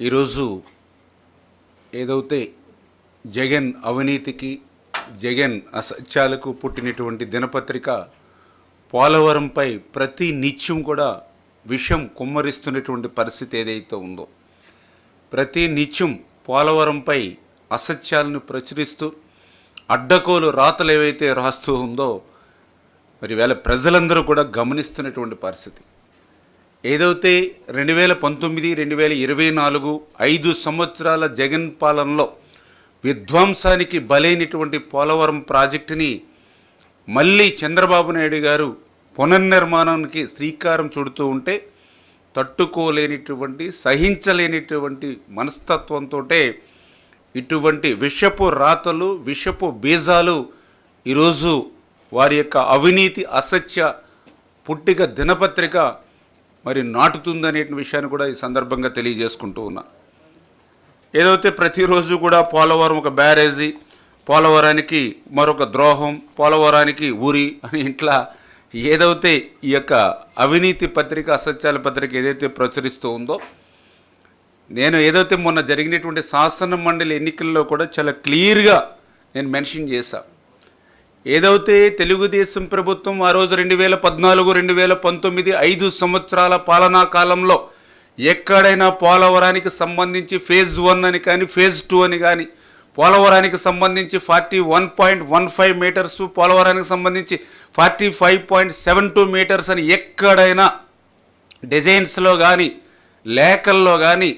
ఈరోజు ఏదైతే జగన్ అవినీతికి జగన్ అసత్యాలకు పుట్టినటువంటి దినపత్రిక పోలవరంపై ప్రతి నిత్యం కూడా విషం కుమ్మరిస్తున్నటువంటి పరిస్థితి ఏదైతే ఉందో ప్రతి నిత్యం పోలవరంపై అసత్యాలను ప్రచురిస్తూ అడ్డకోలు రాతలు ఏవైతే రాస్తూ ఉందో మరి వేళ ప్రజలందరూ కూడా గమనిస్తున్నటువంటి పరిస్థితి. ఏదైతే రెండు వేల పంతొమ్మిది రెండు వేల ఇరవై నాలుగు ఐదు సంవత్సరాల జగన్ పాలనలో విధ్వంసానికి బలైనటువంటి పోలవరం ప్రాజెక్టుని మళ్ళీ చంద్రబాబు నాయుడు గారు పునర్నిర్మాణానికి శ్రీకారం చుడుతూ ఉంటే తట్టుకోలేనిటువంటి సహించలేనిటువంటి మనస్తత్వంతో ఇటువంటి విషపు రాతలు విషపు బీజాలు ఈరోజు వారి యొక్క అవినీతి అసత్య పుట్టిక దినపత్రిక మరి నాటుతుందనే విషయాన్ని కూడా ఈ సందర్భంగా తెలియజేసుకుంటూ ఉన్నా. ఏదైతే ప్రతిరోజు కూడా పోలవరం ఒక బ్యారేజీ పోలవరానికి మరొక ద్రోహం పోలవరానికి ఊరి అని ఇంట్లో ఏదైతే ఈ యొక్క అవినీతి పత్రిక అసత్యాల పత్రిక ఏదైతే ప్రచురిస్తూ ఉందో నేను ఏదైతే మొన్న జరిగినటువంటి శాసన మండలి ఎన్నికల్లో కూడా చాలా క్లియర్గా నేను మెన్షన్ చేశాను ఏదైతే తెలుగుదేశం ప్రభుత్వం ఆ రోజు రెండు వేల పద్నాలుగు రెండు వేల పంతొమ్మిది ఐదు సంవత్సరాల పాలనా కాలంలో ఎక్కడైనా పోలవరానికి సంబంధించి ఫేజ్ వన్ అని కానీ ఫేజ్ టూ అని కానీ పోలవరానికి సంబంధించి forty one point one five metres పోలవరానికి సంబంధించి forty five point seven two metres అని ఎక్కడైనా డిజైన్స్లో కానీ లేఖల్లో కానీ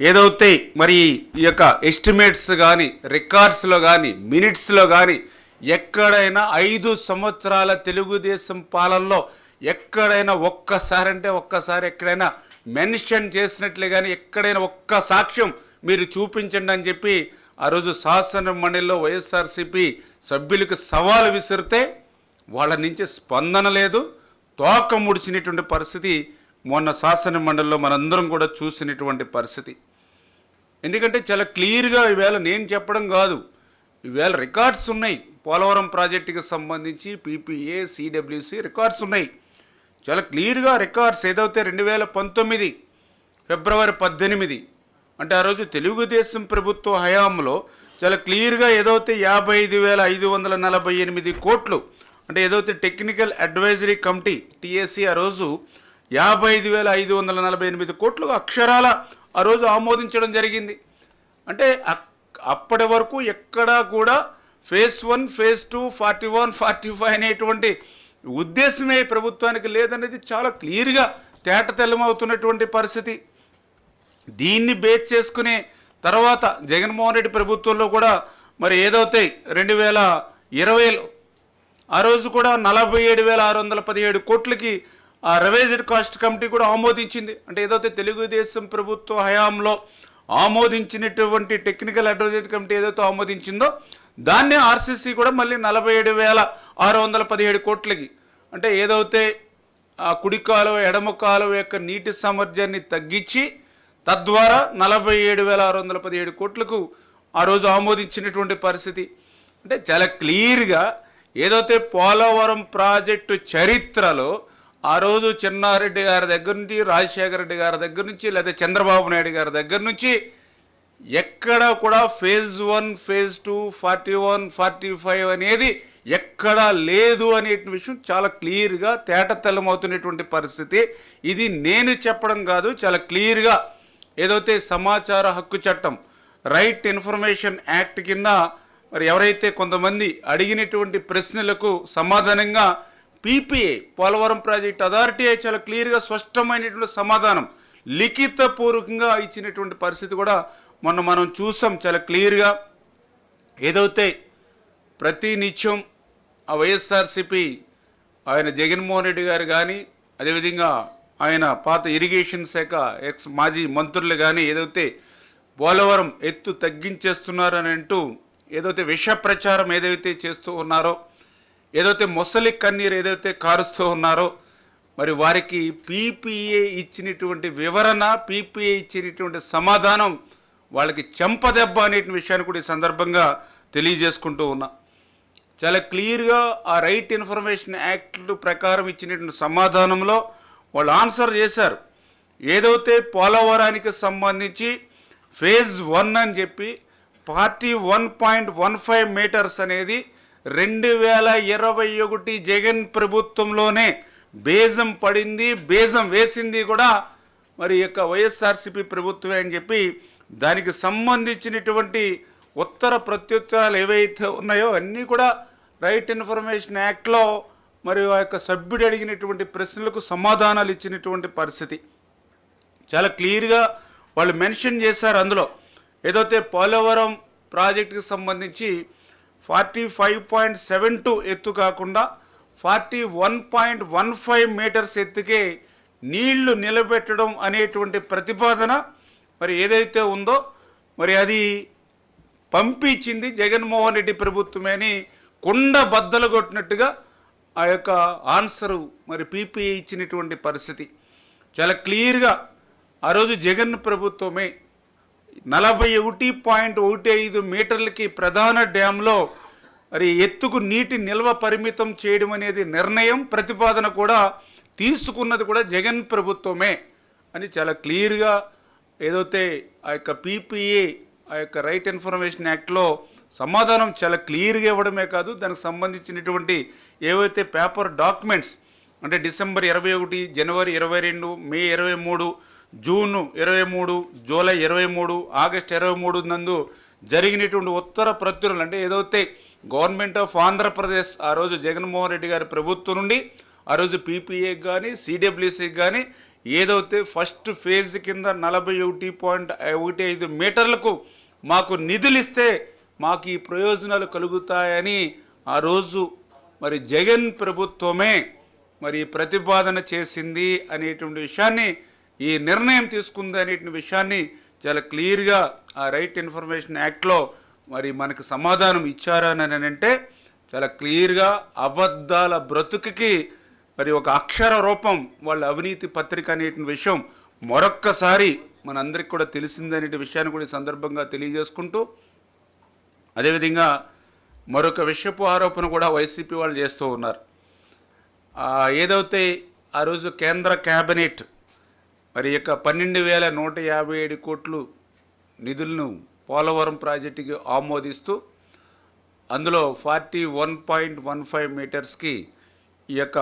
ఏదైతే మరి ఈ యొక్క ఎస్టిమేట్స్ కానీ రికార్డ్స్లో కానీ మినిట్స్లో కానీ ఎక్కడైనా ఐదు సంవత్సరాల తెలుగుదేశం పాలనలో ఎక్కడైనా ఒక్కసారి అంటే ఒక్కసారి ఎక్కడైనా మెన్షన్ చేసినట్లే కానీ ఎక్కడైనా ఒక్క సాక్ష్యం మీరు చూపించండి అని చెప్పి ఆ రోజు శాసన మండలిలో వైఎస్ఆర్సీపీ సభ్యులకు సవాలు విసిరితే వాళ్ళ నుంచి స్పందన లేదు. తోక ముడిచినటువంటి పరిస్థితి మొన్న శాసన మండలిలో మనందరం కూడా చూసినటువంటి పరిస్థితి. ఎందుకంటే చాలా క్లియర్గా ఈవేళ నేను చెప్పడం కాదు. ఈవేళ రికార్డ్స్ ఉన్నాయి. పోలవరం ప్రాజెక్టుకి సంబంధించి పీపీఏ సిడబ్ల్యూసి రికార్డ్స్ ఉన్నాయి. చాలా క్లియర్గా రికార్డ్స్ ఏదైతే రెండు వేల పంతొమ్మిది ఫిబ్రవరి పద్దెనిమిది అంటే ఆ రోజు తెలుగుదేశం ప్రభుత్వ హయాంలో చాలా క్లియర్గా ఏదైతే యాభై ఐదు వేల ఐదు వందల నలభై ఎనిమిది కోట్లు అంటే ఏదైతే టెక్నికల్ అడ్వైజరీ కమిటీ టీఎస్సీ ఆ రోజు యాభై ఐదు వేల ఐదు వందల నలభై ఎనిమిది కోట్లు అక్షరాల ఆ రోజు ఆమోదించడం జరిగింది. అంటే అప్పటి వరకు ఎక్కడా కూడా phase one phase two forty one forty five అనేటువంటి ఉద్దేశమే ప్రభుత్వానికి లేదనేది చాలా క్లియర్గా తేట తెల్లమవుతున్నటువంటి పరిస్థితి. దీన్ని బేస్ చేసుకునే తర్వాత జగన్మోహన్ రెడ్డి ప్రభుత్వంలో కూడా మరి ఏదవుతాయి రెండు వేల ఇరవైలో ఆ రోజు కూడా నలభై ఏడు వేల ఆరు వందల పదిహేడు కోట్లకి ఆ రివైజ్డ్ కాస్ట్ కమిటీ కూడా ఆమోదించింది. అంటే ఏదైతే తెలుగుదేశం ప్రభుత్వ హయాంలో ఆమోదించినటువంటి టెక్నికల్ అడ్వైజరీ కమిటీ ఏదైతే ఆమోదించిందో దాన్నే ఆర్సీసీ కూడా మళ్ళీ నలభై ఏడు వేల ఆరు వందల పదిహేడు కోట్లకి. అంటే ఏదైతే ఆ కుడి కాలువ ఎడమ కాలువ యొక్క నీటి సామర్థ్యాన్ని తగ్గించి తద్వారా నలభై ఏడు వేల ఆరు వందల పదిహేడు కోట్లకు ఆ రోజు ఆమోదించినటువంటి పరిస్థితి. అంటే చాలా క్లియర్గా ఏదైతే పోలవరం ప్రాజెక్టు చరిత్రలో ఆ రోజు చిన్నారెడ్డి గారి దగ్గర నుంచి రాజశేఖర రెడ్డి గారి దగ్గర నుంచి లేదా చంద్రబాబు నాయుడు గారి దగ్గర నుంచి ఎక్కడ కూడా phase one phase two forty one forty five అనేది ఎక్కడా లేదు అనే విషయం చాలా క్లియర్గా తేట తెల్లమవుతున్నటువంటి పరిస్థితి. ఇది నేను చెప్పడం కాదు చాలా క్లియర్గా ఏదైతే సమాచార హక్కు చట్టం రైట్ ఇన్ఫర్మేషన్ యాక్ట్ కింద మరి ఎవరైతే కొంతమంది అడిగినటువంటి ప్రశ్నలకు సమాధానంగా పీపీఏ పోలవరం ప్రాజెక్ట్ అథారిటీ చాలా క్లియర్గా స్పష్టమైనటువంటి సమాధానం లిఖితపూర్వకంగా ఇచ్చినటువంటి పరిస్థితి కూడా మొన్న మనం చూసాం చాలా క్లియర్గా. ఏదైతే ప్రతి నిత్యం ఆ వైఎస్ఆర్సిపి ఆయన జగన్మోహన్ రెడ్డి గారు కానీ అదేవిధంగా ఆయన పాత ఇరిగేషన్ శాఖ ఎక్స్ మాజీ మంత్రులు కానీ ఏదైతే పోలవరం ఎత్తు తగ్గించేస్తున్నారని అంటూ ఏదైతే విష ప్రచారం ఏదైతే చేస్తూ ఉన్నారో ఏదైతే మొసలి కన్నీరు ఏదైతే కారుస్తూ ఉన్నారో మరి వారికి పీపీఏ ఇచ్చినటువంటి వివరణ పీపీఏ ఇచ్చినటువంటి సమాధానం వాళ్ళకి చెంపదెబ్బ అనే విషయాన్ని కూడా ఈ సందర్భంగా తెలియజేసుకుంటూ ఉన్నా. చాలా క్లియర్గా ఆ రైట్ ఇన్ఫర్మేషన్ యాక్ట్ ప్రకారం ఇచ్చినటువంటి సమాధానంలో వాళ్ళు ఆన్సర్ చేశారు. ఏదైతే పోలవరానికి సంబంధించి ఫేజ్ వన్ అని చెప్పి forty one point one five metres అనేది రెండు వేల ఇరవై ఒకటి జగన్ ప్రభుత్వంలోనే బేజం పడింది బేజం వేసింది కూడా మరి యొక్క వైఎస్ఆర్సీపీ ప్రభుత్వమే అని చెప్పి దానికి సంబంధించినటువంటి ఉత్తర ప్రత్యుత్తరాలు ఏవైతే ఉన్నాయో అన్నీ కూడా రైట్ ఇన్ఫర్మేషన్ యాక్ట్లో మరి ఆ యొక్క సభ్యుడు అడిగినటువంటి ప్రశ్నలకు సమాధానాలు ఇచ్చినటువంటి పరిస్థితి. చాలా క్లియర్గా వాళ్ళు మెన్షన్ చేశారు అందులో. ఏదైతే పోలవరం ప్రాజెక్టుకి సంబంధించి forty five point seven two ఎత్తు కాకుండా forty one point one five metres ఎత్తుకే నీళ్ళు నిలబెట్టడం అనేటువంటి ప్రతిపాదన మరి ఏదైతే ఉందో మరి అది పంపించింది జగన్మోహన్ రెడ్డి ప్రభుత్వమే అని కుండ బద్దలు కొట్టినట్టుగా ఆ యొక్క ఆన్సరు మరి పీపీఐ ఇచ్చినటువంటి పరిస్థితి. చాలా క్లియర్గా ఆ రోజు జగన్ ప్రభుత్వమే నలభై ఒకటి పాయింట్ ఒకటి ఐదు మీటర్లకి ప్రధాన డ్యాంలో మరి ఎత్తుకు నీటి నిల్వ పరిమితం చేయడం అనేది నిర్ణయం ప్రతిపాదన కూడా తీసుకున్నది కూడా జగన్ ప్రభుత్వమే అని చాలా క్లియర్గా ఏదైతే ఆ యొక్క పీపీఏ ఆ యొక్క రైట్ ఇన్ఫర్మేషన్ యాక్ట్లో సమాధానం చాలా క్లియర్గా ఇవ్వడమే కాదు దానికి సంబంధించినటువంటి ఏవైతే పేపర్ డాక్యుమెంట్స్ అంటే డిసెంబర్ ఇరవై ఒకటి జనవరి ఇరవై రెండు మే ఇరవై మూడు జూన్ ఇరవై మూడు జూలై ఇరవై మూడు ఆగస్ట్ ఇరవై మూడు నందు జరిగినటువంటి ఉత్తర ప్రత్యులు అంటే ఏదైతే గవర్నమెంట్ ఆఫ్ ఆంధ్రప్రదేశ్ ఆ రోజు జగన్మోహన్ రెడ్డి గారి ప్రభుత్వం నుండి ఆ రోజు పీపీఏకి కానీ సిడబ్ల్యూసీకి కానీ ఏదైతే ఫస్ట్ ఫేజ్ కింద నలభై ఒకటి పాయింట్ ఒకటి ఐదు మీటర్లకు మాకు నిధులు ఇస్తే మాకు ఈ ప్రయోజనాలు కలుగుతాయని ఆ రోజు మరి జగన్ ప్రభుత్వమే మరి ప్రతిపాదన చేసింది అనేటువంటి విషయాన్ని ఈ నిర్ణయం తీసుకుంది అనేటువంటి విషయాన్ని చాలా క్లియర్గా ఆ రైట్ ఇన్ఫర్మేషన్ యాక్ట్లో మరి మనకు సమాధానం ఇచ్చారని అంటే చాలా క్లియర్గా అబద్ధాల బ్రతుకుకి మరి ఒక అక్షర రూపం వాళ్ళ అవినీతి పత్రిక అనేటువంటి విషయం మరొక్కసారి మనందరికి కూడా తెలిసిందనే విషయాన్ని కూడా ఈ సందర్భంగా తెలియజేసుకుంటూ అదేవిధంగా మరొక విషయపు ఆరోపణ కూడా వైసీపీ వాళ్ళు చేస్తూ ఉన్నారు. ఏదైతే ఆ రోజు కేంద్ర క్యాబినెట్ మరి యొక్క పన్నెండు వేల నూట యాభై ఏడు కోట్లు నిధులను పోలవరం ప్రాజెక్టుకి ఆమోదిస్తూ అందులో forty one point one five మీటర్స్కి ఈ యొక్క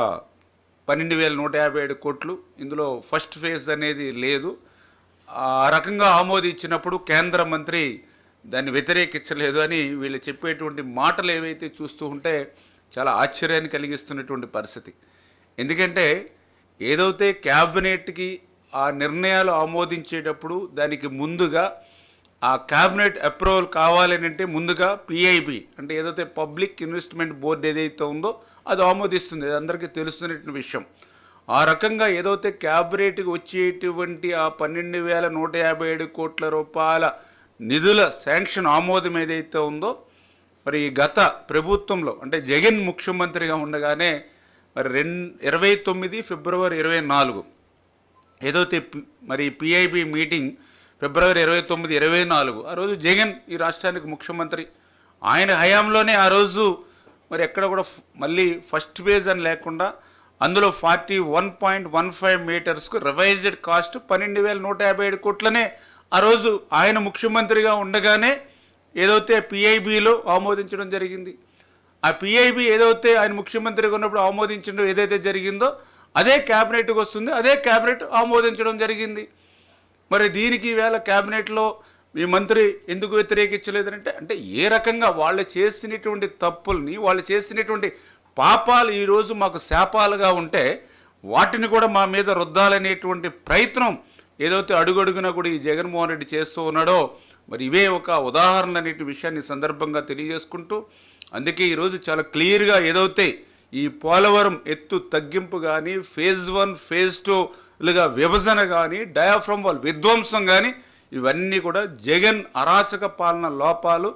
పన్నెండు వేల నూట యాభై ఏడు కోట్లు. ఇందులో ఫస్ట్ ఫేజ్ అనేది లేదు. ఆ రకంగా ఆమోదించినప్పుడు కేంద్ర మంత్రి దాన్ని వ్యతిరేకించలేదు అని వీళ్ళు చెప్పేటువంటి మాటలు ఏవైతే చూస్తూ ఉంటే చాలా ఆశ్చర్యాన్ని కలిగిస్తున్నటువంటి పరిస్థితి. ఎందుకంటే ఏదైతే క్యాబినెట్కి ఆ నిర్ణయాలు ఆమోదించేటప్పుడు దానికి ముందుగా ఆ క్యాబినెట్ అప్రూవల్ కావాలని అంటే ముందుగా పిఐబి అంటే ఏదైతే పబ్లిక్ ఇన్వెస్ట్మెంట్ బోర్డు ఏదైతే ఉందో అది ఆమోదిస్తుంది. అది అందరికీ తెలుస్తున్న విషయం. ఆ రకంగా ఏదైతే క్యాబినెట్కి వచ్చేటువంటి ఆ పన్నెండు వేల నూట యాభై ఏడు కోట్ల రూపాయల నిధుల శాంక్షన్ ఆమోదం ఏదైతే ఉందో మరి ఈ గత ప్రభుత్వంలో అంటే జగన్ ముఖ్యమంత్రిగా ఉండగానే మరి రెండు ఇరవై తొమ్మిది ఫిబ్రవరి ఇరవై నాలుగు ఏదైతే మరి పిఐబి మీటింగ్ ఫిబ్రవరి ఇరవై తొమ్మిది ఇరవై నాలుగు. ఆ రోజు జగన్ ఈ రాష్ట్రానికి ముఖ్యమంత్రి. ఆయన హయాంలోనే ఆ రోజు మరి ఎక్కడ కూడా మళ్ళీ ఫస్ట్ పేజ్ అని లేకుండా అందులో forty one point one five మీటర్స్కు revised cost పన్నెండు వేల నూట యాభై ఏడు కోట్లనే ఆ రోజు ఆయన ముఖ్యమంత్రిగా ఉండగానే ఏదైతే పిఐబిలో ఆమోదించడం జరిగింది. ఆ పిఐబి ఏదైతే ఆయన ముఖ్యమంత్రిగా ఉన్నప్పుడు ఆమోదించడం ఏదైతే జరిగిందో అదే క్యాబినెట్కి వస్తుంది అదే క్యాబినెట్ ఆమోదించడం జరిగింది. మరి దీనికి ఈవేళ క్యాబినెట్లో మీ మంత్రి ఎందుకు వ్యతిరేకించలేదంటే అంటే ఏ రకంగా వాళ్ళు చేసినటువంటి తప్పుల్ని వాళ్ళు చేసినటువంటి పాపాలు ఈరోజు మాకు శాపాలుగా ఉంటే వాటిని కూడా మా మీద రుద్దాలనేటువంటి ప్రయత్నం ఏదైతే అడుగడుగునా కూడా ఈ జగన్మోహన్ రెడ్డి చేస్తూ ఉన్నాడో మరి ఇవే ఒక ఉదాహరణ అనేటి విషయాన్ని సందర్భంగా తెలియజేసుకుంటూ అందుకే ఈరోజు చాలా క్లియర్గా ఏదైతే ఈ పోలవరం ఎత్తు తగ్గింపు కానీ ఫేజ్ వన్ ఫేజ్ టూలుగా విభజన కానీ డయాఫ్రమ్ వాల్ విధ్వంసం కానీ ఇవన్నీ కూడా జగన్ అరాచక పాలన లోపాలు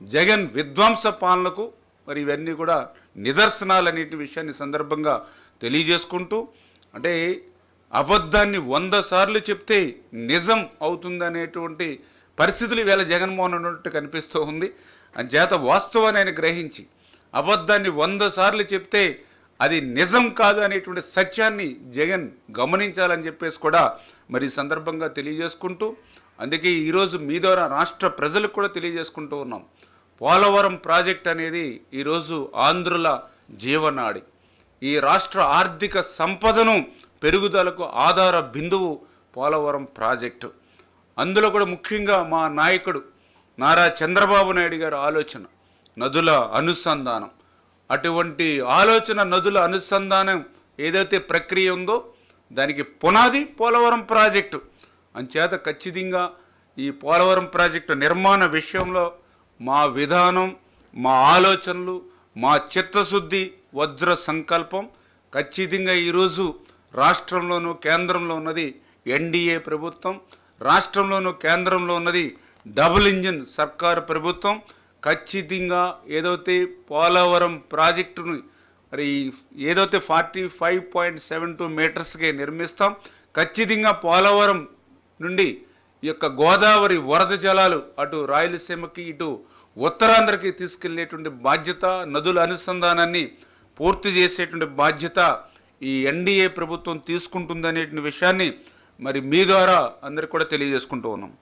జగన్ విధ్వంస పాలనకు మరి ఇవన్నీ కూడా నిదర్శనాలు అనేటి విషయాన్ని సందర్భంగా తెలియజేసుకుంటూ అంటే అబద్ధాన్ని వంద సార్లు చెప్తే నిజం అవుతుందనేటువంటి పరిస్థితులు ఇవాళ జగన్మోహన్ ఉన్నట్టు కనిపిస్తూ ఉంది. అంచేత వాస్తవాన్ని ఆయన గ్రహించి అబద్ధాన్ని వంద సార్లు చెప్తే అది నిజం కాదు అనేటువంటి సత్యాన్ని జగన్ గమనించాలని చెప్పేసి కూడా మరి సందర్భంగా తెలియజేసుకుంటూ అందుకే ఈరోజు మీ ద్వారా రాష్ట్ర ప్రజలకు కూడా తెలియజేసుకుంటూ ఉన్నాం. పోలవరం ప్రాజెక్ట్ అనేది ఈరోజు ఆంధ్రుల జీవనాడి. ఈ రాష్ట్ర ఆర్థిక సంపదను పెరుగుదలకు ఆధార బిందువు పోలవరం ప్రాజెక్టు. అందులో కూడా ముఖ్యంగా మా నాయకుడు నారా చంద్రబాబు నాయుడు గారి ఆలోచన నదుల అనుసంధానం. అటువంటి ఆలోచన నదుల అనుసంధానం ఏదైతే ప్రక్రియ ఉందో దానికి పునాది పోలవరం ప్రాజెక్టు. అంచేత ఖచ్చితంగా ఈ పోలవరం ప్రాజెక్టు నిర్మాణ విషయంలో మా విధానం మా ఆలోచనలు మా చిత్తశుద్ధి వజ్ర సంకల్పం ఖచ్చితంగా ఈరోజు రాష్ట్రంలోనూ కేంద్రంలో ఉన్నది ఎన్డీఏ ప్రభుత్వం రాష్ట్రంలోనూ కేంద్రంలో ఉన్నది డబుల్ ఇంజిన్ సర్కారు ప్రభుత్వం ఖచ్చితంగా ఏదైతే పోలవరం ప్రాజెక్టును మరి ఏదైతే forty five point seven two మీటర్స్కి నిర్మిస్తాం ఖచ్చితంగా పోలవరం నుండి ఈ యొక్క గోదావరి వరద జలాలు అటు రాయలసీమకి ఇటు ఉత్తరాంధ్రకి తీసుకెళ్ళేటువంటి బాధ్యత నదుల అనుసంధానాన్ని పూర్తి చేసేటువంటి బాధ్యత ఈ ఎన్డీఏ ప్రభుత్వం తీసుకుంటుందనే విషయాన్ని మరి మీ ద్వారా అందరికి కూడా తెలియజేసుకుంటూ ఉన్నాం.